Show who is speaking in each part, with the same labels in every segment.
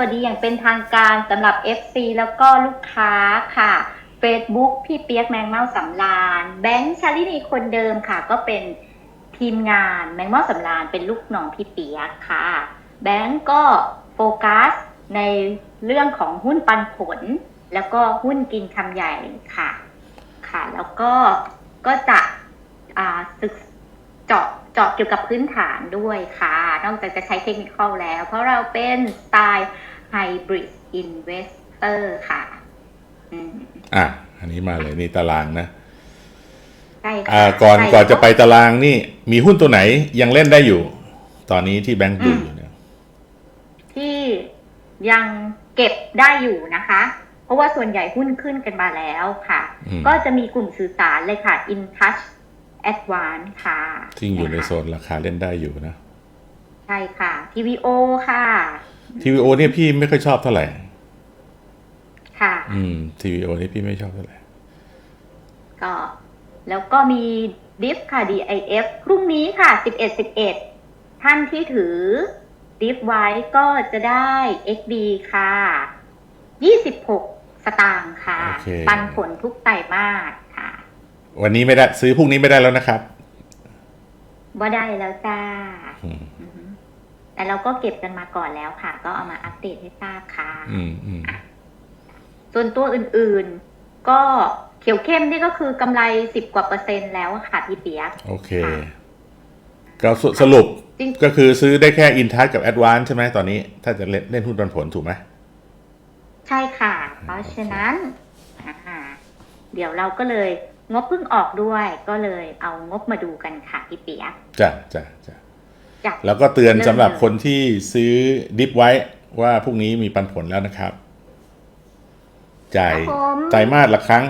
Speaker 1: วัสดีอย่างเป็นทางการสำหรับ FC แล้วก็ลูกค้าค่ะ Facebook พี่เปียกแมงเม่าสำรานแบงค์ชาลินีคนเดิมค่ะ ก็เป็นทีมงานแมงเม่าสำรานเป็นลูกน้องพี่เปียกค่ะ แบงค์ก็โฟกัสในเรื่องของหุ้นปันผล แล้วก็หุ้นกินคำใหญ่ค่ะ ค่ะ แล้วก็ก็จะศึกเจาะ เจาะเกี่ยวกับพื้นฐานด้วยค่ะ นอกจากจะใช้เทคนิคแล้ว เพราะเราเป็นสไตล์ไฮบริดอินเวสเตอร์ค่ะอืม
Speaker 2: อะ อันนี้มาเลยนี่ตารางนะ
Speaker 1: ใช่ค่ะ
Speaker 2: อ่าก่อน
Speaker 1: ใช่
Speaker 2: ก่อนจะไปตารางนี่ มีหุ้นตัวไหนยังเล่นได้อยู่ ตอนนี้ที่แบงค์ดูอยู่เนี่ย
Speaker 1: ที่ยังเก็บได้อยู่นะคะ เพราะว่าส่วนใหญ่หุ้นขึ้นกันมาแล้วค่ะ
Speaker 2: อืม
Speaker 1: ก็จะมีกลุ่มสื่อสารเลยค่ะ InTouch Advance ค่ะ
Speaker 2: ที่อยู่ในโซนราคาเล่นได้อยู่นะ
Speaker 1: ใช่ค่ะ TVO ค่ะ
Speaker 2: ทีวีโอเนี่ยพี่ไม่ค่อยชอบเท่าไหร่
Speaker 1: ค่ะ
Speaker 2: อืมทีวีโอนี่พี่ไม่ชอบเท่าไหร่
Speaker 1: ก็ แล้วก็มีดิฟค่ะ DIF พรุ่งนี้ค่ะ 11 11 ท่านที่ถือดิฟไว้ก็จะได้ XD ค่ะ 26 สตางค์ค่ะ
Speaker 2: โอเค
Speaker 1: ปันผลทุกไตรมาสค่ะ
Speaker 2: วันนี้ไม่ได้ ซื้อพรุ่งนี้ไม่ได้แล้วนะครับ
Speaker 1: ว่าได้แล้วจ้า
Speaker 2: อืม
Speaker 1: อือฮึแต่เราก็เก็บกันมาก่อนแล้วค่ะ ก็เอามาอัปเดตให้ทราบค่ะ
Speaker 2: อืมอืม
Speaker 1: ส่วนตัวอื่นๆ ก็เขียวเข้มนี่ก็คือกำไรสิบกว่าเปอร์เซ็นต์แล้วอะค่ะพี่เปียก
Speaker 2: โอเค
Speaker 1: ค่ะ
Speaker 2: ก็สสรุป
Speaker 1: จริง
Speaker 2: ก็คือซื้อได้แค่อินทัชกับแอดวานใช่ไหมตอนนี้ ถ้าจะเล่นเล่นหุ้นปันผลถูกไหม
Speaker 1: ใช่ค่ะ เพราะฉะนั้นอ่าเดี๋ยวเราก็เลย งบเพิ่งออกด้วยก็เลยเอางบมาดูกันค่ะพี่เปียก
Speaker 2: จ้ะจ้ะจ้ะ
Speaker 1: จาก
Speaker 2: แล้วก็เตือน
Speaker 1: เริ่ม
Speaker 2: สำหรับ
Speaker 1: เลย
Speaker 2: คนที่ซื้อดิฟไว้ว่าพรุ่งนี้มีปันผลแล้วนะครับ จ่าย
Speaker 1: ครับผม
Speaker 2: ไตรมาสละครั้ง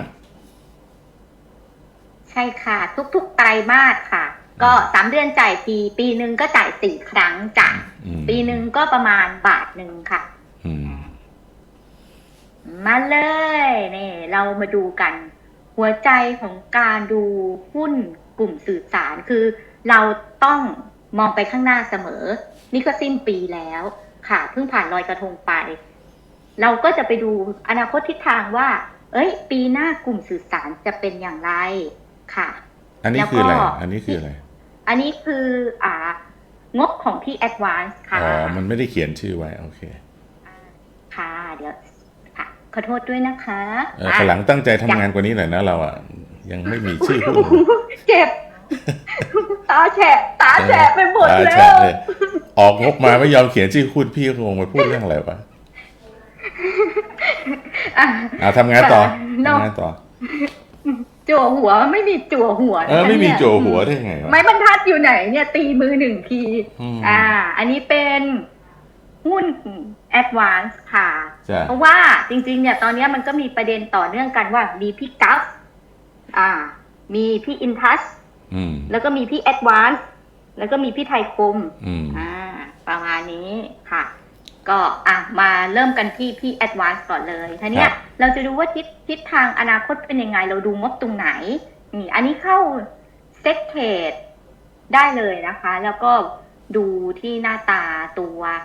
Speaker 1: ใช่ค่ะ ทุกๆไตรมาสค่ะ ก็สามเดือนจ่ายทีปีหนึ่งก็จ่ายสี่ครั้งจ้ะ
Speaker 2: อืม
Speaker 1: ปีหนึ่งก็ประมาณบาทหนึ่งค่ะ
Speaker 2: อืม
Speaker 1: มาเลยนี่เรามาดูกัน หัวใจของการดูหุ้นกลุ่มสื่อสารคือ เราต้องมองไปข้างหน้าเสมอ นี่ก็สิ้นปีแล้วค่ะเพิ่งผ่านลอยกระทงไป เราก็จะไปดูอนาคตทิศทางว่า เอ้ย ปีหน้ากลุ่มสื่อสารจะเป็นอย่างไรค่ะ
Speaker 2: อันนี้
Speaker 1: แล้วก็
Speaker 2: คืออะไร อันนี้คืออะไร
Speaker 1: อันนี้คืออ่างบของที่ Advance ค่ะ
Speaker 2: อ๋อ มันไม่ได้เขียนชื่อไว้ โอเค
Speaker 1: ค่ะ เดี๋ยวค่ะ ขอโทษด้วยนะคะ
Speaker 2: เออขางหลังตั้งใจทำงานกว่านี้หน่อยนะเราอะ ยังไม่มีชื่อหุ้น
Speaker 1: เจ็บ ตาแฉะตาแฉะไปหมด
Speaker 2: ตา
Speaker 1: แล้
Speaker 2: แฉะ
Speaker 1: ว
Speaker 2: เลยออกงบมาไม่ยอมเขียนชื่อหุ้นพี่ก็งงไปพูดเรื่องอะไรวะ
Speaker 1: อะ
Speaker 2: อ่าทำงานต่อ
Speaker 1: เนอะ
Speaker 2: ทำงานต่อ
Speaker 1: จั่วหัวไม่มีจั่วหัว
Speaker 2: เออ
Speaker 1: นะคะ
Speaker 2: ไม่มี
Speaker 1: เนี่ย
Speaker 2: โจหัวได้ไงวะ
Speaker 1: ไม้บรรทัดอยู่ไหนเนี่ย ตีมือหนึ่งที
Speaker 2: อืม
Speaker 1: อ่า อันนี้เป็นหุ้น Advance ค่ะ
Speaker 2: จ้ะ
Speaker 1: เพราะว่าจริง ๆ เนี่ยตอนนี้มันก็มีประเด็นต่อเนื่องกันว่ามีพี่กัฟอ่า มีพี่อินทัช
Speaker 2: อืม
Speaker 1: แล้วก็มีพี่ Advance แล้วก็มีพี่ไทยคม
Speaker 2: อืม
Speaker 1: อ่าประมาณนี้ค่ะ ก็อะมาเริ่มกันที่พี่ Advance ก่อนเลยทีเนี้
Speaker 2: ครั
Speaker 1: ย
Speaker 2: บ
Speaker 1: เราจะดูว่าทิศทิศทางอนาคตเป็นยังไง เราดูงบตรงไหนนี่อันนี้เข้าเซ็ตเทรดได้เลยนะคะ แล้วก็ดูที่หน้าตาตัวอ่า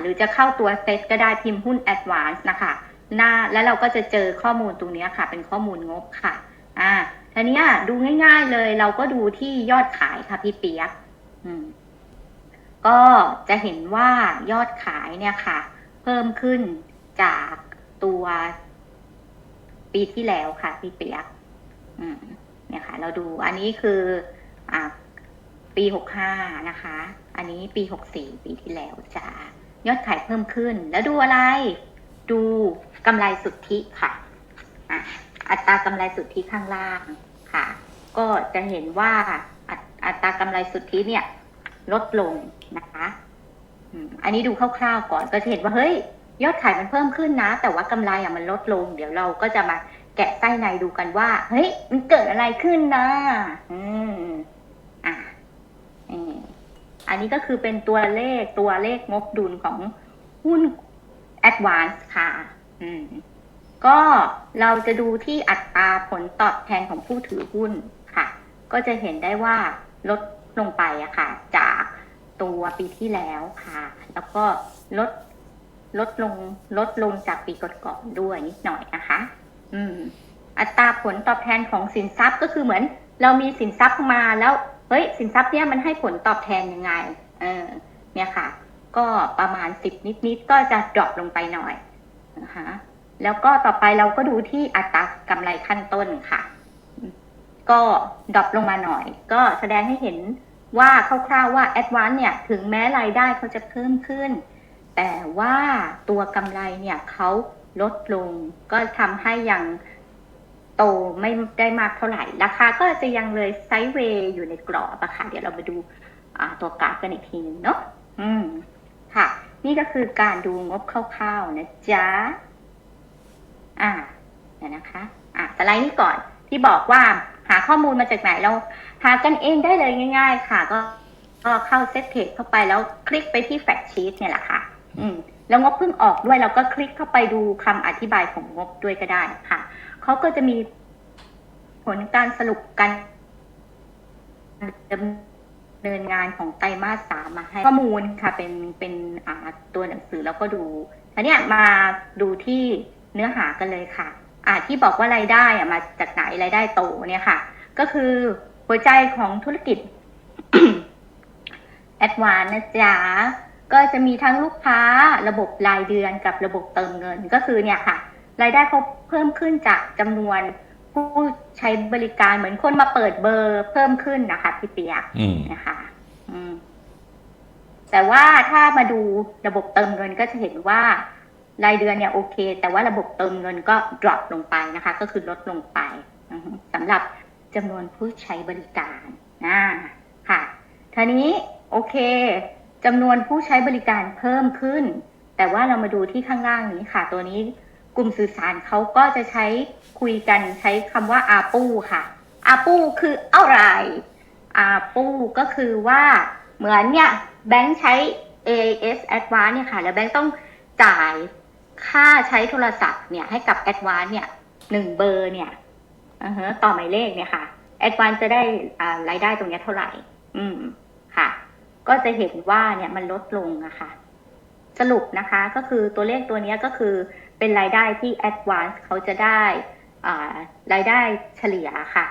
Speaker 1: หรือจะเข้าตัวเซตก็ได้พิมพ์หุ้น Advance นะคะหน้าแล้วเราก็จะเจอข้อมูลตรงนี้ค่ะ เป็นข้อมูลงบค่ะอ่าทีเนี้ยดูง่ายๆเลยเราก็ดูที่ยอดขายค่ะพี่เปียกอืมก็จะเห็นว่ายอดขายเนี่ยค่ะ เพิ่มขึ้นจากตัวปีที่แล้วค่ะพี่เปียกอืมเนี่ยค่ะ เราดูอันนี้คืออ่าปีหกห้านะคะ อันนี้ปีหกสี่ปีที่แล้วจ้า ยอดขายเพิ่มขึ้น แล้วดูอะไร ดูกำไรสุทธิค่ะอัตรากำไรสุทธิข้างล่างค่ะ ก็จะเห็นว่าอัตรากำไรสุทธิเนี่ยลดลงนะคะอันนี้ดูคร่าวๆก่อนก็จะเห็นว่าเฮ้ย ยอดขายมันเพิ่มขึ้นนะ แต่ว่ากำไรอะมันลดลง เดี๋ยวเราก็จะมาแกะไส้ในดูกันว่า เฮ้ย มันเกิดอะไรขึ้นนะอืม อันนี้ก็คือเป็นตัวเลขตัวเลขงบดุลของหุ้น Advance ค่ะ อืม ก็เราจะดูที่อัตราผลตอบแทนของผู้ถือหุ้นค่ะ ก็จะเห็นได้ว่าลดลงไปอะค่ะ จากตัวปีที่แล้วค่ะ แล้วก็ลดลดลงลดลงจากปีก่อนๆด้วยนิดหน่อยนะคะ อืม อัตราผลตอบแทนของสินทรัพย์ก็คือเหมือน เรามีสินทรัพย์มาแล้ว เฮ้ยสินทรัพย์เนี่ยมันให้ผลตอบแทนยังไง เออ เนี่ยค่ะ ก็ประมาณสิบนิดๆก็จะดรอปลงไปหน่อยนะคะแล้วก็ต่อไปเราก็ดูที่อัตรากำไรขั้นต้นค่ะ ก็ดรอปลงมาหน่อย ก็แสดงให้เห็นว่าคร่าวๆว่า Advance เนี่ยถึงแม้รายได้เขาจะเพิ่มขึ้น แต่ว่าตัวกำไรเนี่ยเขาลดลงก็ทำให้ยัง โตไม่ได้มากเท่าไหร่ ราคาก็จะยังเลยไซด์เวย์อยู่ในกรอบอะค่ะ เดี๋ยวเรามาดูตัวกราฟกันอีกทีนึงเนาะอืมค่ะ นี่ก็คือการดูงบคร่าวๆนะจ๊ะ อ่าเดี๋ยวนะคะ อะสไลด์นี้ก่อนที่บอกว่าหาข้อมูลมาจากไหนเราหากันเองได้เลยง่าย ๆ ค่ะ ก็ก็เข้าเซตเทรดเข้าไปแล้วคลิกไปที่แฟกชีตเนี่ยแหละค่ะ อืม แล้วงบเพิ่งออกด้วยเราก็คลิกเข้าไปดูคำอธิบายของงบด้วยก็ได้ค่ะ เขาก็จะมีผลการสรุปการดำเนินงานของไตรมาสสามมาให้ข้อมูลค่ะ เป็นเป็นตัวหนังสือแล้วก็ดูทีเนี้ยมาดูที่เนื้อหากันเลยค่ะ อ่าที่บอกว่ารายได้อะมาจากไหนรายได้โตเนี่ยค่ะ ก็คือหัวใจของธุรกิจแอดวานนะจ๊ะก็จะมีทั้งลูกค้าระบบรายเดือนกับระบบเติมเงินก็คือเนี่ยค่ะ รายได้เขาเพิ่มขึ้นจากจำนวนผู้ใช้บริการเหมือนคนมาเปิดเบอร์เพิ่มขึ้นนะคะพี่เปียก
Speaker 2: อืม
Speaker 1: นะคะอืมแต่ว่าถ้ามาดูระบบเติมเงินก็จะเห็นว่ารายเดือนเนี่ยโอเค แต่ว่าระบบเติมเงินก็ drop ลงไปนะคะ ก็คือลดลงไปอือฮึสำหรับจำนวนผู้ใช้บริการนะค่ะทีนี้โอเคจำนวนผู้ใช้บริการเพิ่มขึ้น แต่ว่าเรามาดูที่ข้างล่างนี้ค่ะ ตัวนี้ กลุ่มสื่อสารเขาก็จะใช้คุยกันใช้คำว่าอาปูค่ะ อาปูคืออะไรอาปูก็คือว่าเหมือนเนี่ยแบงค์ใช้ AIS Advance เนี่ยค่ะ แล้วแบงค์ต้องจ่ายค่าใช้โทรศัพท์เนี่ยให้กับ Advance เนี่ยหนึ่งเบอร์เนี่ยต่อหมายเลขเนี่ยค่ะ Advance จะได้อ่ารายได้ตรงเนี้ยเท่าไหร่ อืมค่ะ ก็จะเห็นว่าเนี่ยมันลดลงนะคะ สรุปนะคะ ก็คือตัวเลขตัวเนี้ยก็คือ เป็นรายได้ที่ Advance เขาจะได้อ่ารายได้เฉลี่ยค่ะ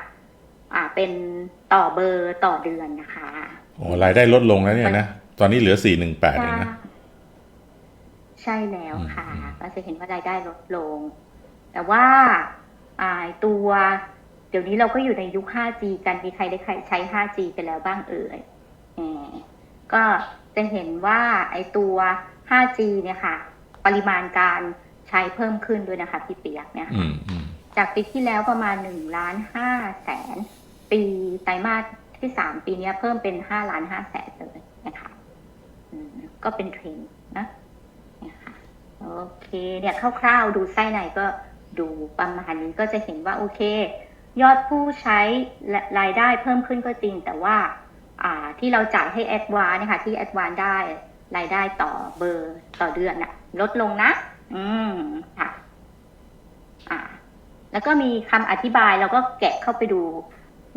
Speaker 1: อ่าเป็นต่อเบอร์ต่อเดือนนะคะ
Speaker 2: โอ้รายได้ลดลงแล้วเนี่ยนะ ตอนนี้เหลือสี่หนึ่งแปดเองนะ
Speaker 1: ใช่แล้วค่ะ
Speaker 2: อืม
Speaker 1: ก็จะเห็นว่ารายได้ลดลง แต่ว่าอ่าตัว เดี๋ยวนี้เราก็อยู่ในยุค 5G กัน มีใครได้ใครใช้ 5G ไปแล้วบ้างเอ่ยแหมก็จะเห็นว่าไอตัว 5G เนี่ยค่ะ ปริมาณการ ใช้เพิ่มขึ้นด้วยนะคะพี่เปียกเนี่ย
Speaker 2: อืมอืม
Speaker 1: จากปีที่แล้วประมาณหนึ่งล้านห้าแสนปีไตรมาสที่สามปีเนี้ยเพิ่มเป็นห้าล้านห้าแสนเลยนะคะอืมก็เป็นเทรนด์นะเนี่ยค่ะโอเคเนี่ยคร่าวๆดูไส้ในก็ดูประมาณนี้ก็จะเห็นว่าโอเค ยอดผู้ใช้และรายได้เพิ่มขึ้นก็จริง แต่ว่าอ่าที่เราจ่ายให้แอดวานเนี่ยค่ะที่แอดวานได้รายได้ต่อเบอร์ต่อเดือนน่ะลดลงนะ อืมค่ะ อ่า แล้วก็มีคำอธิบายเราก็แกะเข้าไปดู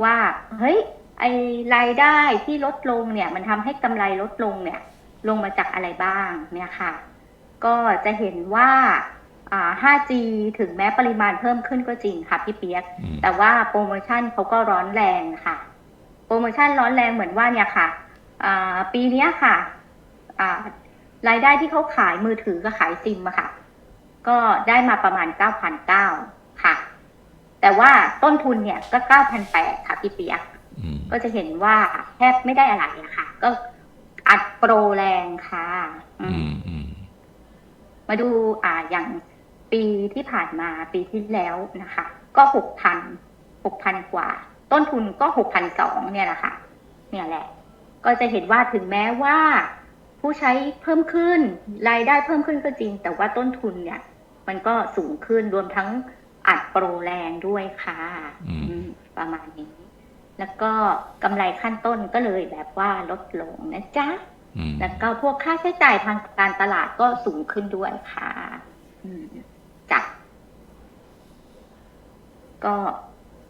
Speaker 1: ว่า เฮ้ย ไอรายได้ที่ลดลงเนี่ย มันทำให้กำไรลดลงเนี่ย ลงมาจากอะไรบ้างเนี่ยค่ะ ก็จะเห็นว่าอ่า 5G ถึงแม้ปริมาณเพิ่มขึ้นก็จริงค่ะพี่เปียก
Speaker 2: อืม
Speaker 1: แต่ว่าโปรโมชั่นเขาก็ร้อนแรงค่ะ โปรโมชั่นร้อนแรงเหมือนว่าเนี่ยค่ะอ่าปีเนี้ยค่ะอ่ารายได้ที่เขาขายมือถือกับขายซิมอะค่ะ ก็ได้มาประมาณ 9,900 ค่ะ แต่ว่าต้นทุนเนี่ยก็ 9,800 ค่ะพี่เปียก
Speaker 2: อืม
Speaker 1: ก็จะเห็นว่าแทบไม่ได้อะไรอะค่ะ ก็อัดโปรแรงค่ะอื
Speaker 2: อื
Speaker 1: ม
Speaker 2: มอืม
Speaker 1: มาดูอ่าอย่างปีที่ผ่านมาปีที่แล้วนะคะ ก็หกพันหกพันกว่า ต้นทุนก็หกพันสองเนี่ยแหละค่ะ เนี่ยแหละ ก็จะเห็นว่าถึงแม้ว่า ผู้ใช้เพิ่มขึ้น รายได้เพิ่มขึ้นก็จริง แต่ว่าต้นทุนเนี่ย มันก็สูงขึ้นรวมทั้งอัดโปรแรงด้วยค่ะ
Speaker 2: อืม
Speaker 1: อืมประมาณนี้ แล้วก็กำไรขั้นต้นก็เลยแบบว่าลดลงนะจ๊ะ
Speaker 2: อืม
Speaker 1: แล้วก็พวกค่าใช้จ่ายทางการตลาดก็สูงขึ้นด้วยค่ะอืมจ้ะก็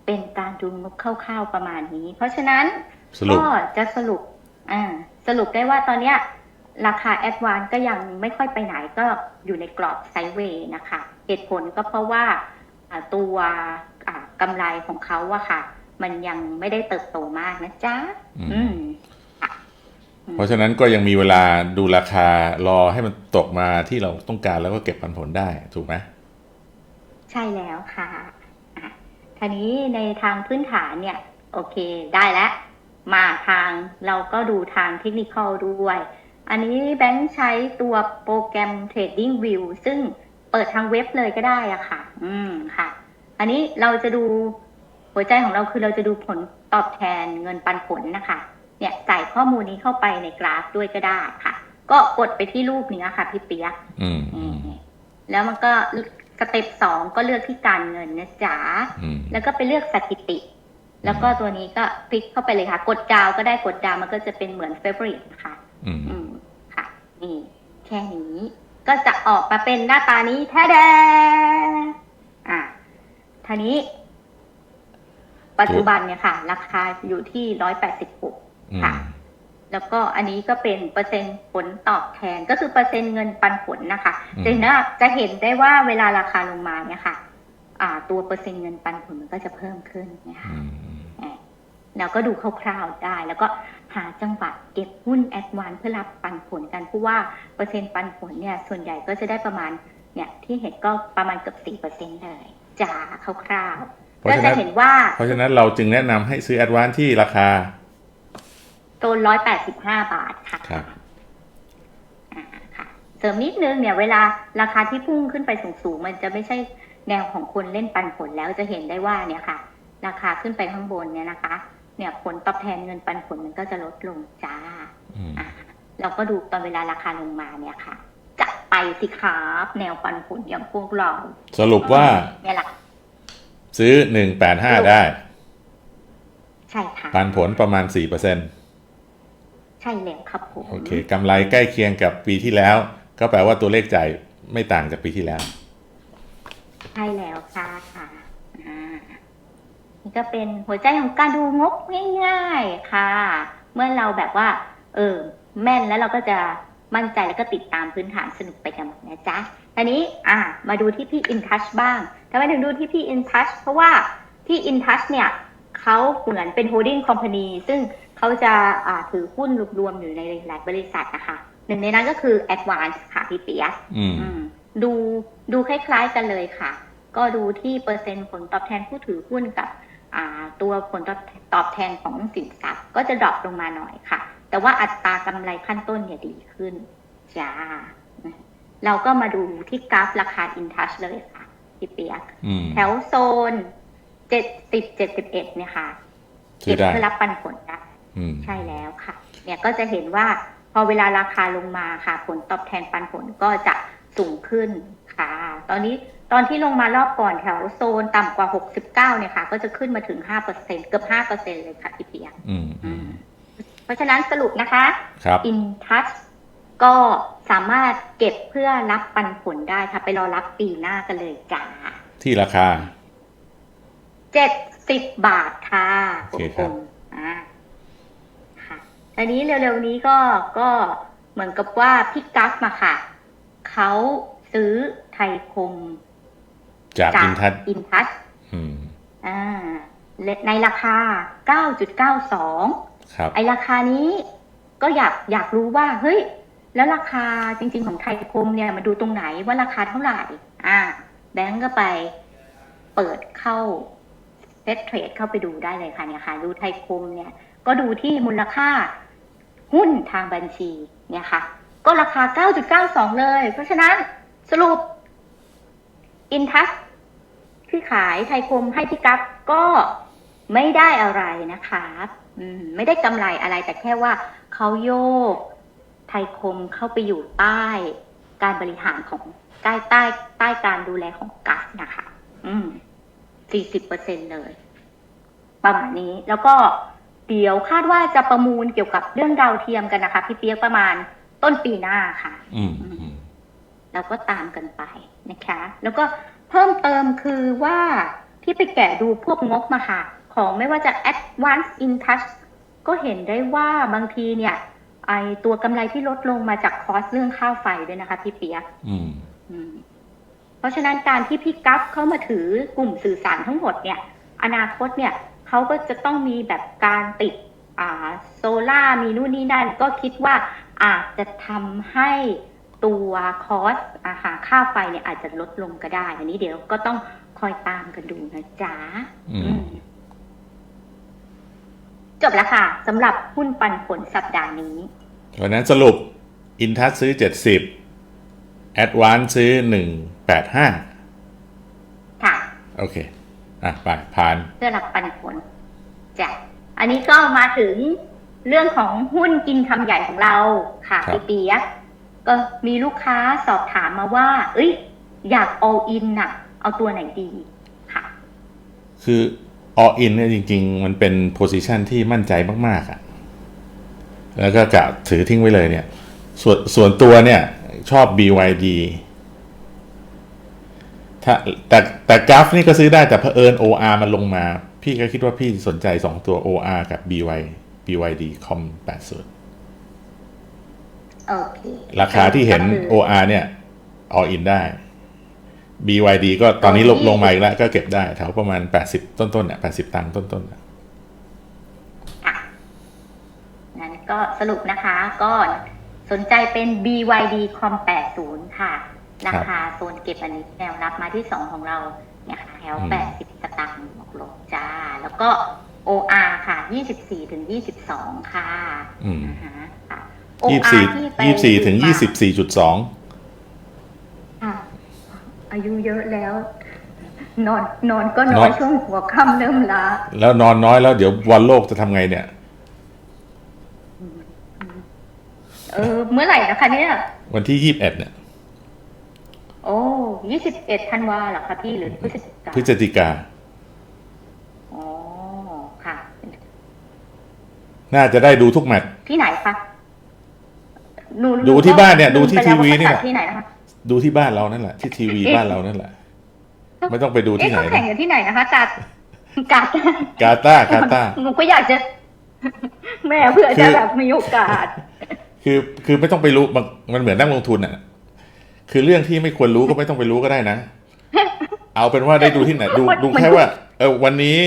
Speaker 1: เป็นการดูงบคร่าวๆประมาณนี้ เพราะฉะนั้น
Speaker 2: สรุป
Speaker 1: ก็จะสรุป อ่า สรุปได้ว่าตอนเนี้ย ราคาแอดวานก็ยังไม่ค่อยไปไหนก็อยู่ในกรอบไซด์เวย์นะคะเหตุผลก็เพราะว่าอ่าตัวอ่ากำไรของเขาอะค่ะ มันยังไม่ได้เติบโตมากนะจ๊ะ
Speaker 2: อืม
Speaker 1: อืมค่ะ
Speaker 2: เพราะฉะนั้นก็ยังมีเวลาดูราคารอให้มันตกมาที่เราต้องการแล้วก็เก็บปันผลได้ถูกไหม
Speaker 1: ใช่แล้วค่ะอะทีนี้ในทางพื้นฐานเนี่ย โอเคได้แล้ว มาทางเราก็ดูทางเทคนิคอลด้วย อันนี้แบงค์ใช้ตัวโปรแกรม Trading View ซึ่งเปิดทางเว็บเลยก็ได้อะค่ะ อืมค่ะ อันนี้เราจะดูหัวใจของเราคือเราจะดูผลตอบแทนเงินปันผลนะคะ เนี่ยใส่ข้อมูลนี้เข้าไปในกราฟด้วยก็ได้ค่ะ ก็กดไปที่รูปนี้ค่ะพี่เปียก
Speaker 2: อืมอืม
Speaker 1: แล้วมันก็สเต็ปสองก็เลือกที่การเงินนะจ๊ะ
Speaker 2: อืม
Speaker 1: แล้วก็ไปเลือกสถิติ แล้วก็ตัวนี้ก็คลิกเข้าไปเลยค่ะ กดดาวก็ได้กดดาวมันก็จะเป็นเหมือน favorite นะคะ
Speaker 2: อืม
Speaker 1: อืมค่ะ นี่แค่นี้ก็จะออกมาเป็นหน้าตานี้แท้แดอะทีนี้ ปัจจุบันเนี่ยค่ะ ราคาอยู่ที่ร้อยแปดสิบหก
Speaker 2: อืม
Speaker 1: ค่ะ แล้วก็อันนี้ก็เป็นเปอร์เซ็นต์ผลตอบแทนก็คือเปอร์เซ็นต์เงินปันผลนะคะ
Speaker 2: อืม
Speaker 1: จะเห็นว่าจะเห็นได้ว่าเวลาราคาลงมาเนี่ยค่ะ อ่า ตัวเปอร์เซ็นต์เงินปันผลมันก็จะเพิ่มขึ้นนะคะ
Speaker 2: อืมอืม
Speaker 1: อะเราก็ดูคร่าวๆได้ แล้วก็ หาจังหวะเก็บหุ้นแอดวานเพื่อรับปันผลกันเพราะว่าเปอร์เซ็นต์ปันผลเนี่ยส่วนใหญ่ก็จะได้ประมาณเนี่ยที่เห็นก็ประมาณเกือบสี่เปอร์เซ็นต์เลยจ้าคร่าวๆ
Speaker 2: เพราะ
Speaker 1: ก็
Speaker 2: ฉะ
Speaker 1: จะ
Speaker 2: นั้น
Speaker 1: เห็นว่า
Speaker 2: เพราะฉะนั้นเราจึงแนะนำให้ซื้อแอดวานที่ราคา
Speaker 1: ตัวร้อยแปดสิบห้าบาทค่ะ
Speaker 2: ครับ
Speaker 1: อ่าค่ะเสริมนิดนึงเนี่ยเวลาราคาที่พุ่งขึ้นไปสูงๆมันจะไม่ใช่แนวของคนเล่นปันผลแล้วจะเห็นได้ว่าเนี่ยค่ะ ราคาขึ้นไปข้างบนเนี่ยนะคะ เนี่ยผลตอบแทนเงินปันผลมันก็จะลดลงจ้า
Speaker 2: อืม
Speaker 1: อะเราก็ดูตอนเวลาราคาลงมาเนี่ยค่ะ จะไปสิครับแนวปันผลอย่างพวกเรา
Speaker 2: สรุปว่า
Speaker 1: เนี่ยแหละ
Speaker 2: ซื้อหนึ่งแปดห้าได้
Speaker 1: ใช่ค่ะ
Speaker 2: ปันผลประมาณสี่เปอร์เซ็น
Speaker 1: ใช่แล้วครับผม
Speaker 2: โอเคกำไรใกล้เคียงกับปีที่แล้ว ก็แปลว่าตัวเลขจ่ายไม่ต่างจากปีที่แล้ว
Speaker 1: ใช่แล้วค่ะอ่า นี่ก็เป็นหัวใจของการดูงบง่ายๆค่ะ เมื่อเราแบบว่า เออ แม่นแล้วเราก็จะมั่นใจแล้วก็ติดตามพื้นฐานสนุกไปกันหมดนะจ๊ะทีนี้อ่ามาดูที่พี่ InTouch บ้างทำไมถึงดูที่พี่ InTouch เพราะว่าพี่ InTouch เนี่ยเขาเหมือนเป็น holding company ซึ่งเขาจะอ่าถือหุ้นรวมๆอยู่ในหลายบริษัทนะคะหนึ่งในนั้นก็คือ Advance ค่ะพี่เปียก
Speaker 2: อืม
Speaker 1: อืมดูดูคล้ายๆกันเลยค่ะ ก็ดูที่เปอร์เซ็นต์ผลตอบแทนผู้ถือหุ้นกับอ่า ตัวผลตอบแทนของสินทรัพย์ก็จะดรอปลงมาหน่อยค่ะ แต่ว่าอัตรากำไรขั้นต้นเนี่ยดีขึ้นจ้าเราก็มาดูที่กราฟราคา InTouch เลยค่ะพี่เปียก
Speaker 2: อืม
Speaker 1: แถวโซนเจ็ดสิบเจ็ดสิบเอ็ดเนี่ยค่ะ
Speaker 2: ซื้
Speaker 1: เก็
Speaker 2: อบได้
Speaker 1: เพื่อรับปันผลได้
Speaker 2: อืม
Speaker 1: ใช่แล้วค่ะ เนี่ยก็จะเห็นว่าพอเวลาราคาลงมาค่ะ ผลตอบแทนปันผลก็จะสูงขึ้นค่ะ ตอนนี้ ตอนที่ลงมารอบก่อนแถวโซนต่ำกว่า 69 เนี่ยค่ะ ก็จะขึ้นมาถึง 5%เกือบ 5%เลยค่ะพี่เปียก
Speaker 2: อืมอืม
Speaker 1: เพราะฉะนั้นสรุปนะคะ
Speaker 2: ครับ
Speaker 1: In Touch ก็สามารถเก็บเพื่อรับปันผลได้ค่ะ ไปรอรับปีหน้ากันเลยจ้า
Speaker 2: ที่ราคา
Speaker 1: 70 บาทค่ะ
Speaker 2: โอเคครับ
Speaker 1: ณอ่าค่ะอันนี้เร็วๆนี้ก็ก็เหมือนกับว่าพี่กัฟมาค่ะ เขาซื้อไทยคม
Speaker 2: จาก
Speaker 1: จาก
Speaker 2: อินทัศ
Speaker 1: อินทัช
Speaker 2: อืม
Speaker 1: อ่าในราคา 9.92
Speaker 2: ครับ
Speaker 1: ไอราคานี้ก็อยากอยากรู้ว่า เฮ้ย แล้วราคาจริง ๆ ของไทยคมเนี่ยมาดูตรงไหนว่าราคาเท่าไหร่ อ่า แบงก์ก็ไปเปิดเข้าเซ็ตเทรดเข้าไปดูได้เลยค่ะเนี่ยค่ะ ดูไทยคมเนี่ย ก็ดูที่มูลค่าหุ้นทางบัญชีเนี่ยค่ะ ก็ราคา 9.92 เลย เพราะฉะนั้นสรุปอินทัส ที่ขายไทยคมให้พี่กัฟก็ไม่ได้อะไรนะคะอืมไม่ได้กำไรอะไรแต่แค่ว่าเขาโยกไทยคมเข้าไปอยู่ใต้การบริหารของใต้ใต้ใต้การดูแลของกัฟนะคะ อืมสี่สิบเปอร์เซ็นเลย ประมาณนี้ แล้วก็เดี๋ยวคาดว่าจะประมูลเกี่ยวกับเรื่องดาวเทียมกันนะคะ พี่เปียกประมาณต้นปีหน้าค่ะ
Speaker 2: อืมอืม
Speaker 1: เราก็ตามกันไปนะคะ แล้วก็ เพิ่มเติมคือว่าที่ไปแกะดูพวกงบมาค่ะของไม่ว่าจะ Advanced in Touch ก็เห็นได้ว่าบางทีเนี่ย ไอตัวกำไรที่ลดลงมาจากคอสเรื่องค่าไฟด้วยนะคะพี่เปียก
Speaker 2: อืม
Speaker 1: อืมเพราะฉะนั้นการที่พี่กัฟเข้ามาถือกลุ่มสื่อสารทั้งหมดเนี่ย อนาคตเนี่ยเขาก็จะต้องมีแบบการติดอ่าโซล่ามีนู่นนี่นั่นก็คิดว่าอาจจะทำให้ ตัวคอสอาหารค่าไฟเนี่ยอาจจะลดลงก็ได้ อันนี้เดี๋ยวก็ต้องคอยตามกันดูนะจ๊ะ
Speaker 2: อืม
Speaker 1: อืมจบแล้วค่ะสำหรับหุ้นปันผลสัปดาห์นี้
Speaker 2: เพราะฉะนั้นสรุปอินทัสซื้อเจ็ดสิบแอดวานซื้อหนึ่งแปดห้า
Speaker 1: ค่ะ
Speaker 2: โอเค อะไปผ่าน
Speaker 1: เพื่อรับปันผลจ้ะอันนี้ก็มาถึงเรื่องของหุ้นกินคำใหญ่ของเราค่ะ
Speaker 2: ครับ
Speaker 1: พี่เปียก ก็มีลูกค้าสอบถามมาว่า เอ้ย อยาก all in น่ะ เอาตัวไหนดีค่ะ
Speaker 2: คือ all in เนี่ยจริง ๆ มันเป็น position ที่มั่นใจมาก ๆอะแล้วก็กะถือทิ้งไว้เลยเนี่ย ส่วนส่วนตัวเนี่ย ชอบ BYD ถ้าแต่แต่กราฟนี่ก็ซื้อได้แต่เผอิญ OR มันลงมา พี่ก็คิดว่าพี่สนใจ 2 ตัว OR กับ BY BYD Com 80
Speaker 1: โอเค
Speaker 2: ราคาที่เห็น
Speaker 1: ก็คือ
Speaker 2: OR เนี่ย all in ได้ BYD ก็ตอนนี้ลง
Speaker 1: ตอนนี้
Speaker 2: ลงมาอีกแล้วก็เก็บได้แถวประมาณ 80 ต้นๆเนี่ย80 ตังค์ต้นๆน่ะ
Speaker 1: ค่ะงั้นก็สรุปนะคะก็สนใจเป็น BYD Com 80 ค่ะ ราคาโซนเก็บอันนี้แนวรับมาที่2ของเราเนี่ยค่ะแถว 80 สตางค์บวกลบจ้า แล้วก็ OR ค่ะ 24ถึง22 ค่ะ
Speaker 2: อืม
Speaker 1: อ่าฮะค่ะ
Speaker 2: ยี่
Speaker 1: OR
Speaker 2: สี่
Speaker 1: ที่ไป
Speaker 2: ยี่สี่ถึง
Speaker 1: มา
Speaker 2: ยี่สิบสี่จุดสอง
Speaker 1: ค่ะอายุเยอะแล้ว นอนนอนก็น้อยช่วงหัวค่ำเริ่มล้า
Speaker 2: แล้วนอนน้อยแล้วเดี๋ยววันโลกจะทำไงเนี่ย
Speaker 1: เออ เมื่อไหร่นะคะเนี่ย
Speaker 2: วันที่ยี่สิบเอ็ดเนี่ย
Speaker 1: โอ้ยี่สิบเอ็ดธันวาเหรอคะพี่หรือพฤศจิกา
Speaker 2: พฤศจิกา
Speaker 1: อ๋อค่ะ
Speaker 2: น่าจะได้ดูทุกแมตช์
Speaker 1: ที่ไหนคะ หนู
Speaker 2: ดูที่บ้านเนี่ย
Speaker 1: ลืม
Speaker 2: ดูที่
Speaker 1: ไปแล้
Speaker 2: ทีวีนี่าแหละ
Speaker 1: จัดที่ไหนนะคะ
Speaker 2: ดูที่บ้านเรานั่นแหละ ที่ทีวีบ้านเรานั่นแหละ ไม่ต้องไปดู
Speaker 1: เอ๊ะ
Speaker 2: ที่ไหน
Speaker 1: เขาแข่ง
Speaker 2: นะ
Speaker 1: กันที่ไหนนะคะกาดกาด
Speaker 2: กาตาร์กาตาร์
Speaker 1: หนูก็อยากจะ แม่เพื่อ
Speaker 2: คื
Speaker 1: จะ
Speaker 2: อ
Speaker 1: แบบมีโอกาส
Speaker 2: คือคือไม่ต้องไปรู้มันมันเหมือนนักลงทุนอะ คือเรื่องที่ไม่ควรรู้ก็ไม่ต้องไปรู้ก็ได้นะ เอาเป็นว่าได้ดูที่ไหนดู
Speaker 1: มัน
Speaker 2: ดู
Speaker 1: มัน
Speaker 2: แค่ว่า เออวันนี้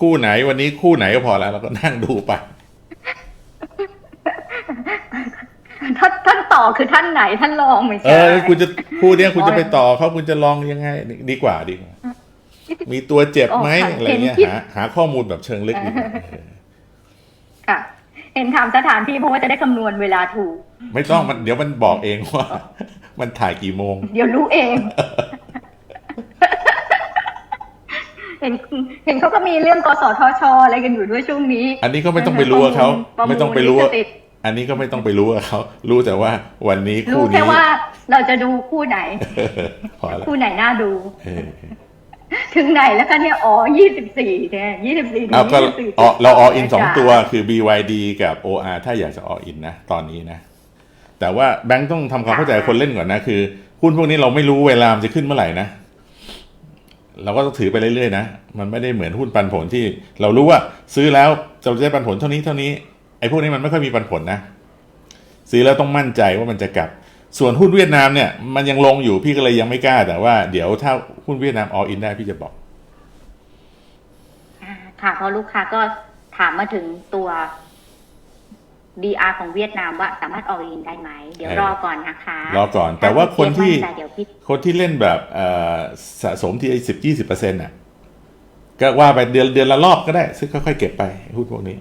Speaker 2: คู่ไหนวันนี้คู่ไหนก็พอแล้วเราก็นั่งดูไป
Speaker 1: ท่านท่านต่อคือท่านไหนท่านรองไม่
Speaker 2: เอ
Speaker 1: ใช่
Speaker 2: อคุณจะคู่เนี้ยคุณจะไปต่อเขาคุณจะลองยังไงดีกว่าดีกว่ามีตัวเจ็บไหม
Speaker 1: อ๋อค่ะ
Speaker 2: อะไรเงี้ย
Speaker 1: เห็นที่
Speaker 2: หาหาข้อมูลแบบเชิงลึกดีกว่าเออ
Speaker 1: ค่ะ เห็นถามสถานที่เพราะว่าจะได้คำนวณเวลาถูก
Speaker 2: ไม่ต้องมันเดี๋ยวมันบอกเองว่า มันถ่ายกี่โมง
Speaker 1: เดี๋ยวรู้เอง เห็นเห็นเขาก็มีเรื่องกสทชอะไรกันอยู่ด้วยช่วงนี้
Speaker 2: อันนี้ก็ไม่ต้องไปรู้ว่าเขา
Speaker 1: ประมูล
Speaker 2: ไม่ต้องไปรู้ว่า
Speaker 1: ลิขสิทธิ์
Speaker 2: อันนี้ก็ไม่ต้องไปรู้ว่าเขารู้แต่ว่าวันนี้
Speaker 1: รู้
Speaker 2: คู่
Speaker 1: แค่
Speaker 2: นี้
Speaker 1: ว่าเราจะดูคู่ไหน
Speaker 2: พอละ
Speaker 1: คู่ไหนน่าดู
Speaker 2: เออ
Speaker 1: ถึงไหนแล้วคะเนี่ยอ๋อยี่สิบสี่เนี่ยยี่สิบสี่ถึง
Speaker 2: เอาก็
Speaker 1: ยี่สิบสี่
Speaker 2: ออเราออินสองตัวคือ BYD กับ OR ถ้าอยากจะออินนะ ตอนนี้นะ แต่ว่าแบงค์ต้องทำความเข้าใจกับคนเล่นก่อนนะ คือหุ้นพวกนี้เราไม่รู้เวลามันจะขึ้นเมื่อไหร่นะ เราก็ต้องถือไปเรื่อยๆนะ มันไม่ได้เหมือนหุ้นปันผลที่ เรารู้ว่าซื้อแล้วจะได้ปันผลเท่านี้เท่านี้ไอ้พวกนี้มันไม่ค่อยมีปันผลนะ ซื้อแล้วต้องมั่นใจว่ามันจะกลับ ส่วนหุ้นเวียดนามเนี่ยมันยังลงอยู่พี่ก็เลยยังไม่กล้า แต่ว่าเดี๋ยวถ้าหุ้นเวียดนามออินได้พี่จะบอก
Speaker 1: อ่าค่ะเพราะลูกค้าก็ถามมาถึงตัว DR ของเวียดนามว่าสามารถออกอินได้ไหม เดี๋ยว
Speaker 2: เออ
Speaker 1: รอก่อนนะคะ
Speaker 2: รอก่อน แต่ว่าคนที่
Speaker 1: ถ้าเจ๊มั่นใจเดี๋ยวพี่
Speaker 2: คนที่เล่นแบบเอ่อสะสมที่สิบยี่สิบเปอร์เซ็นต์่ะ ก็ว่าไปเดือนเดือนละรอบก็ได้ซื้อค่อยๆเก็บไปหุ้นพวกนี้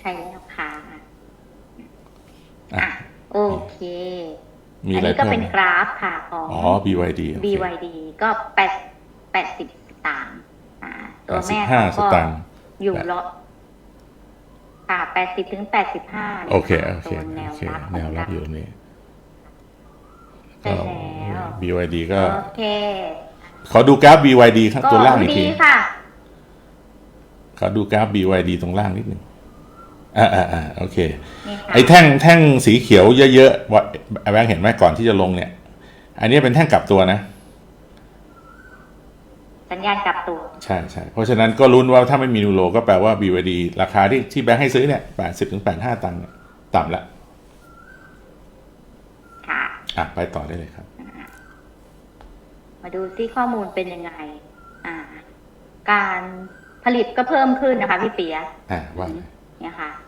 Speaker 1: ใช่แล้วค่ะ
Speaker 2: อะ
Speaker 1: อะ โอ เค
Speaker 2: มี
Speaker 1: อั
Speaker 2: อะไร
Speaker 1: นี้ก็
Speaker 2: เพิ่ม
Speaker 1: เป็น
Speaker 2: ไหม
Speaker 1: กราฟค่ะของ
Speaker 2: อ๋อ BYD โอเค
Speaker 1: BYD ก็แปดแปดสิบสตางค์อ่าตัว
Speaker 2: สิ
Speaker 1: แม่
Speaker 2: บห้า
Speaker 1: เขา
Speaker 2: ส
Speaker 1: ก็
Speaker 2: ตางค์
Speaker 1: อยู่เลาะค่ะแปดสิบถึงแปดสิบห้า
Speaker 2: โอเค โอเค
Speaker 1: ตัวแน
Speaker 2: โอ
Speaker 1: ว
Speaker 2: เค
Speaker 1: รับ
Speaker 2: แนวรับอยู่ตรงนี้
Speaker 1: ใช่
Speaker 2: ก็
Speaker 1: แล้ว
Speaker 2: BYD ก็
Speaker 1: โอเค
Speaker 2: ขอดูกราฟ BYD ข้าง
Speaker 1: ก็
Speaker 2: ตัวล่างอีก
Speaker 1: ดี
Speaker 2: ที
Speaker 1: ค่ะ
Speaker 2: ขอดูกราฟ BYD ตรงล่างนิดหนึ่ง อ่าอ่าอ่าโอเค
Speaker 1: นี่ค่ะ
Speaker 2: ไอ้แท่งแท่งสีเขียวเยอะๆว่าแบงค์เห็นไหมก่อนที่จะลงเนี่ย อันนี้เป็นแท่งกลับตัวนะ
Speaker 1: สัญญาณกลับตัว
Speaker 2: ใช่ใช่เพราะฉะนั้นก็ลุ้นว่าถ้าไม่มีนิวโรก็แปลว่า BYD ราคาที่ที่แบงค์ให้ซื้อเนี่ยแปดสิบถึงแปดห้าตังค์เนี่ยต่ำละ
Speaker 1: ค่ะ
Speaker 2: อะ ไปต่อได้เลยครับ
Speaker 1: มาดูซิข้อมูลเป็นยังไง อ่า การผลิตก็เพิ่มขึ้นนะคะพี่เปีย
Speaker 2: อ่าว่าไง
Speaker 1: เนี่ยค่ะเ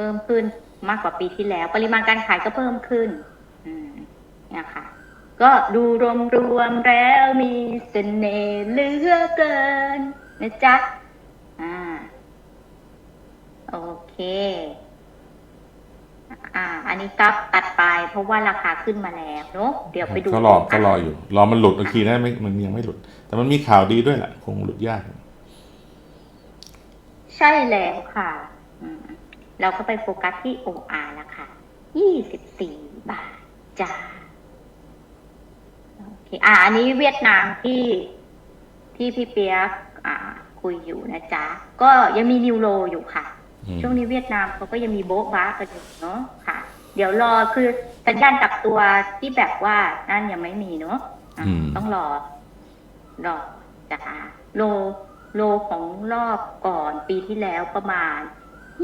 Speaker 1: พิ่มขึ้นมากกว่าปีที่แล้ว ปริมาณการขายก็เพิ่มขึ้นอืมเนี่ยค่ะก็ดูรวมๆแล้วมีเสน่ห์เหลือเกินนะจ๊ะอ่าโอเค อ่า อันนี้ก็ตัดไป เพราะว่าราคาขึ้นมาแล้วเนอะเดี๋ยวไปดู
Speaker 2: ก็รอก็รออยู่ รอมันหลุดอีกทีนะไม่มันยังไม่หลุด แต่มันมีข่าวดีด้วยแหละคงหลุดยาก
Speaker 1: ใช่แล้วค่ะ อืม เราก็ไปโฟกัสที่ OR แล้วค่ะ24 บาทจ้าโอเคอ่าอันนี้เวียดนามที่ที่พี่เปียกอ่าคุยอยู่นะจ๊ะ ก็ยังมีนิวโรอยู่ค่ะ
Speaker 2: อืม
Speaker 1: ช่วงนี้เวียดนามเขาก็ยังมีโบ๊ะบ้ากันอยู่เนาะค่ะ เดี๋ยวรอคือสัญญาณกลับตัวที่แบบว่านั่นยังไม่มีเนาะอะ
Speaker 2: อืม
Speaker 1: ต้องรอ รอจ้าโลโลของรอบก่อนปีที่แล้วประมาณ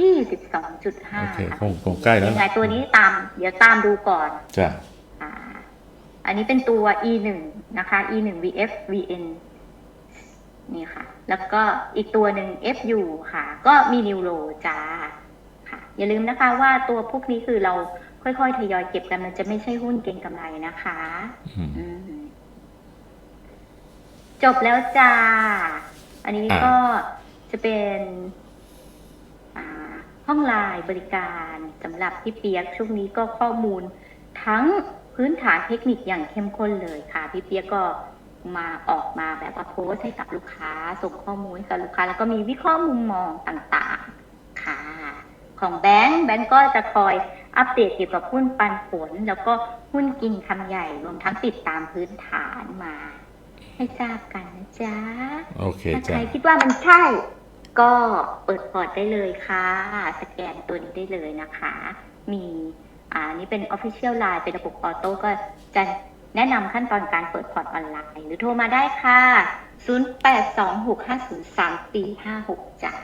Speaker 1: ยี่สิบสองจุดห้า
Speaker 2: โอเคคงคงใกล้แล้ว
Speaker 1: ยังไง
Speaker 2: ล่ะ
Speaker 1: ตัวนี้ตาม เดี๋ยวตามดูก่อน
Speaker 2: จ้ะ
Speaker 1: อ่า อันนี้เป็นตัว e หนึ่งนะคะ e หนึ่ง vf vn นี่ค่ะ แล้วก็อีกตัวหนึ่ง fu ค่ะ ก็มีนิวโรจ้าค่ะ อย่าลืมนะคะว่าตัวพวกนี้คือเราค่อยๆ ทยอยเก็บกันมันจะไม่ใช่หุ้นเก็งกำไรนะคะ
Speaker 2: อืม
Speaker 1: อืมจบแล้วจ้า อันนี้
Speaker 2: อ่า
Speaker 1: ก็จะเป็นอ่า ห้องไลน์บริการสำหรับพี่เปียกช่วงนี้ก็ข้อมูล ทั้งพื้นฐานเทคนิคอย่างเข้มข้นเลยค่ะพี่เปียกก็มาออกมาแบบว่าโพสต์ให้กับลูกค้า ส่งข้อมูลให้กับลูกค้า แล้วก็มีวิเคราะห์มุมมองต่างๆค่ะ ของแบงค์แบงค์ก็จะคอยอัปเดตเกี่ยวกับหุ้นปันผล แล้วก็หุ้นกินคำใหญ่รวมทั้งติดตามพื้นฐานมา ให้ทราบกันนะจ๊ะ
Speaker 2: โอเค
Speaker 1: ถ้าใค
Speaker 2: จ้ะ
Speaker 1: รคิดว่ามันใช่ ก็เปิดพอร์ตได้เลยค่ะ สแกนตัวนี้ได้เลยนะคะ มีอ่านี่เป็น Official Line เป็นระบบออโต้ก็จะแนะนำขั้นตอนการเปิดพอร์ตออนไลน์ หรือโทรมาได้ค่ะ 0826503456จ้ะ